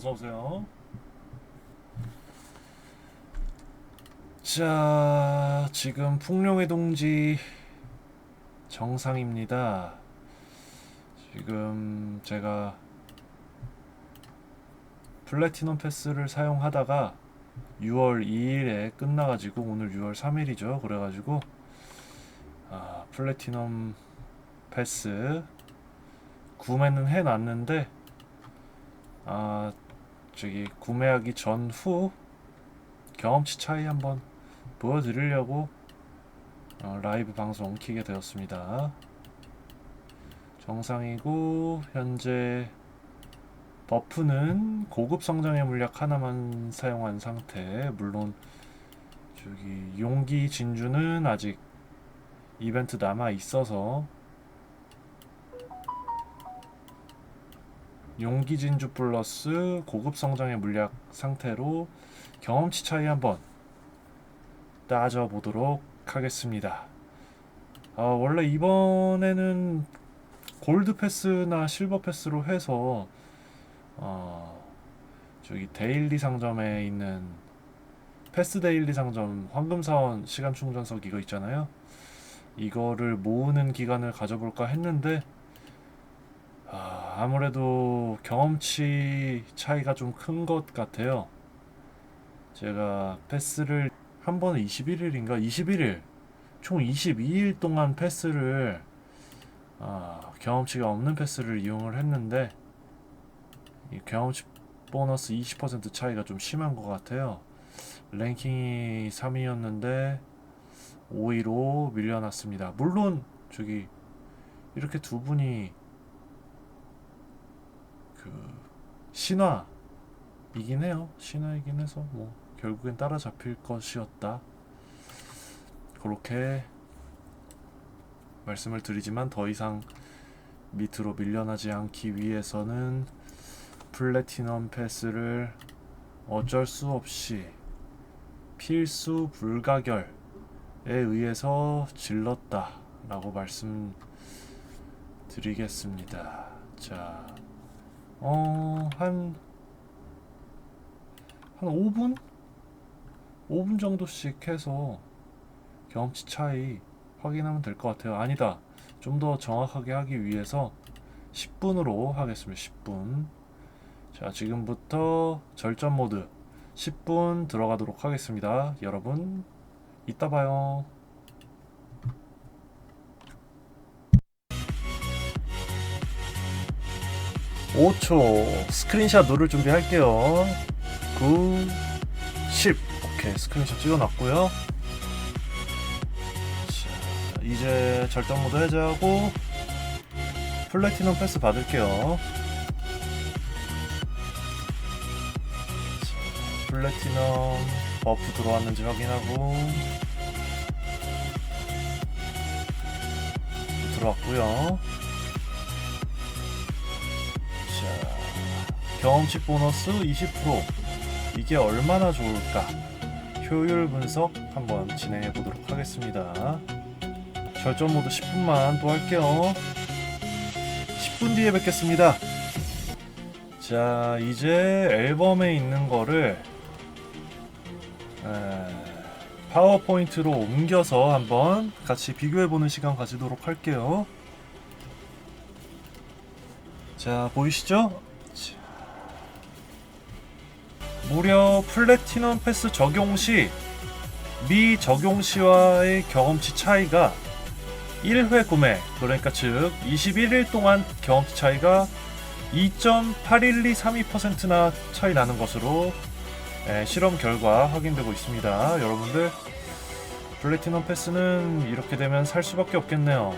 어서 오세요. 자, 지금 풍룡의 동지 정상입니다. 지금 제가 플래티넘 패스를 사용하다가 6월 2일에 끝나가지고 오늘 6월 3일이죠. 그래가지고 아, 플래티넘 패스 구매는 해놨는데 아 저기 구매하기 전후 경험치 차이 한번 보여드리려고 어, 라이브 방송 키게 되었습니다. 정상이고 현재 버프는 고급 성장의 물약 하나만 사용한 상태. 물론 저기 용기 진주는 아직 이벤트 남아 있어서 용기 진주 플러스 고급 성장의 물약 상태로 경험치 차이 한번 따져 보도록 하겠습니다. 아, 원래 이번에는 골드 패스나 실버 패스로 해서 어, 저기 데일리 상점에 있는 패스 데일리 상점 황금 사원 시간 충전석 이거 있잖아요. 이거를 모으는 기간을 가져볼까 했는데 아, 아무래도 경험치 차이가 좀 큰 것 같아요. 제가 패스를 한 번에 21일인가 21일 총 22일 동안 패스를 아, 경험치가 없는 패스를 이용을 했는데 이 경험치 보너스 20% 차이가 좀 심한 것 같아요. 랭킹이 3위였는데 5위로 밀려났습니다. 물론 저기 이렇게 두 분이 그 신화이긴 해요. 신화이긴 해서 뭐 결국엔 따라잡힐 것이었다. 그렇게 말씀을 드리지만 더 이상 밑으로 밀려나지 않기 위해서는 플래티넘 패스를 어쩔 수 없이 필수 불가결에 의해서 질렀다라고 말씀드리겠습니다. 자, 어, 한, 한 5분? 5분 정도씩 해서 경험치 차이 확인하면 될 것 같아요. 아니다. 좀 더 정확하게 하기 위해서 10분으로 하겠습니다. 10분. 자, 지금부터 절전 모드 10분 들어가도록 하겠습니다. 여러분, 이따 봐요. 5초 스크린샷 누를 준비할게요. 9, 10. 오케이, 스크린샷 찍어놨고요. 자, 이제 절전 모드 해제하고 플래티넘 패스 받을게요. 자, 플래티넘 버프 들어왔는지 확인하고 들어왔고요. 경험치 보너스 20% 이게 얼마나 좋을까? 효율 분석 한번 진행해 보도록 하겠습니다. 절전 모드 10분만 또 할게요. 10분 뒤에 뵙겠습니다. 자, 이제 앨범에 있는 거를 에, 파워포인트로 옮겨서 한번 같이 비교해 보는 시간 가지도록 할게요. 자, 보이시죠? 자, 무려 플래티넘 패스 적용 시 미 적용 시와의 경험치 차이가 1회 구매, 그러니까 즉 21일 동안 경험치 차이가 2.81232%나 차이 나는 것으로 예, 실험 결과 확인되고 있습니다. 여러분들 플래티넘 패스는 이렇게 되면 살 수밖에 없겠네요.